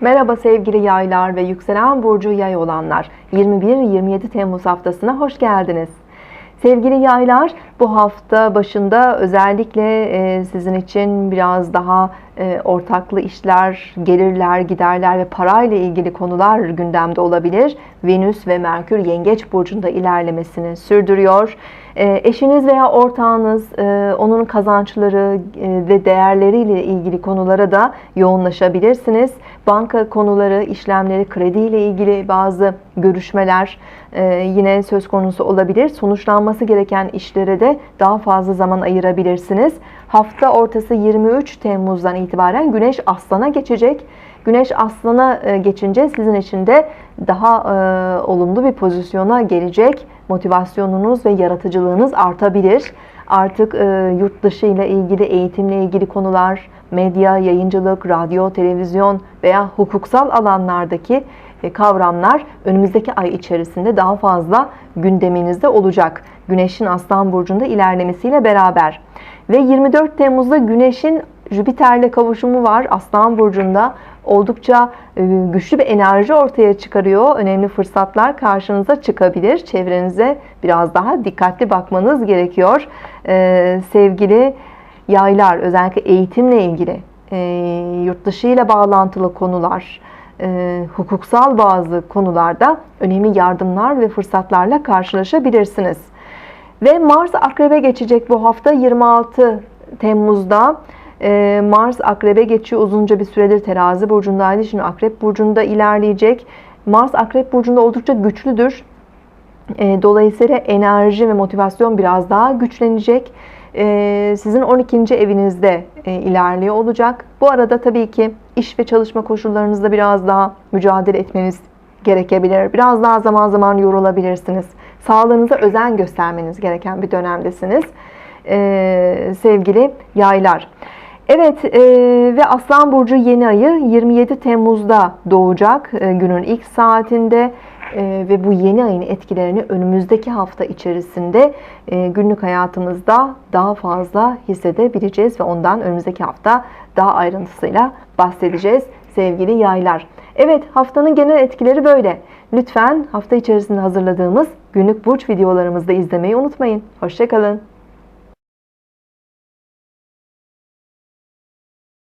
Merhaba sevgili yaylar ve yükselen burcu yay olanlar. 21-27 Temmuz haftasına hoş geldiniz. Sevgili yaylar, bu hafta başında özellikle e, sizin için biraz daha ortaklı işler, gelirler, giderler ve parayla ilgili konular gündemde olabilir. Venüs ve Merkür Yengeç burcunda ilerlemesini sürdürüyor. E, eşiniz veya ortağınız onun kazançları ve değerleriyle ilgili konulara da yoğunlaşabilirsiniz. Banka konuları, işlemleri, krediyle ilgili bazı görüşmeler yine söz konusu olabilir. Sonuçlanması gereken işlere de daha fazla zaman ayırabilirsiniz. Hafta ortası 23 Temmuz'dan itibaren Güneş Aslan'a geçecek. Güneş Aslan'a e, geçince sizin için de daha e, olumlu bir pozisyona gelecek. Motivasyonunuz ve yaratıcılığınız artabilir. Artık e, yurt dışı ile ilgili, eğitimle ilgili konular, medya, yayıncılık, radyo, televizyon veya hukuksal alanlardaki kavramlar önümüzdeki ay içerisinde daha fazla gündeminizde olacak. Güneşin Aslan Burcu'nda ilerlemesiyle beraber. Ve 24 Temmuz'da Güneş'in Jüpiter'le kavuşumu var Aslan Burcu'nda. Oldukça e, güçlü bir enerji ortaya çıkarıyor. Önemli fırsatlar karşınıza çıkabilir. Çevrenize biraz daha dikkatli bakmanız gerekiyor. Ee, sevgili yaylar, özellikle eğitimle ilgili, e, yurt dışı ile bağlantılı konular, e, hukuksal bazı konularda önemli yardımlar ve fırsatlarla karşılaşabilirsiniz. Ve Mars Akrep'e geçecek bu hafta 26 Temmuz'da. E, Mars Akrep'e geçiyor uzunca bir süredir terazi burcundaydı. Şimdi Akrep burcunda ilerleyecek. Mars Akrep burcunda oldukça güçlüdür. E, dolayısıyla enerji ve motivasyon biraz daha güçlenecek. E, sizin 12. evinizde ilerliyor olacak. Bu arada tabii ki iş ve çalışma koşullarınızda biraz daha mücadele etmeniz gerekebilir. Biraz daha zaman zaman yorulabilirsiniz. Sağlığınıza özen göstermeniz gereken bir dönemdesiniz. Ee, sevgili yaylar. Evet e, ve Aslan Burcu yeni ayı 27 Temmuz'da doğacak e, günün ilk saatinde e, ve bu yeni ayın etkilerini önümüzdeki hafta içerisinde e, günlük hayatımızda daha fazla hissedebileceğiz ve ondan önümüzdeki hafta daha ayrıntısıyla bahsedeceğiz sevgili yaylar. Evet haftanın genel etkileri böyle. Lütfen hafta içerisinde hazırladığımız günlük burç videolarımızı da izlemeyi unutmayın. Hoşçakalın.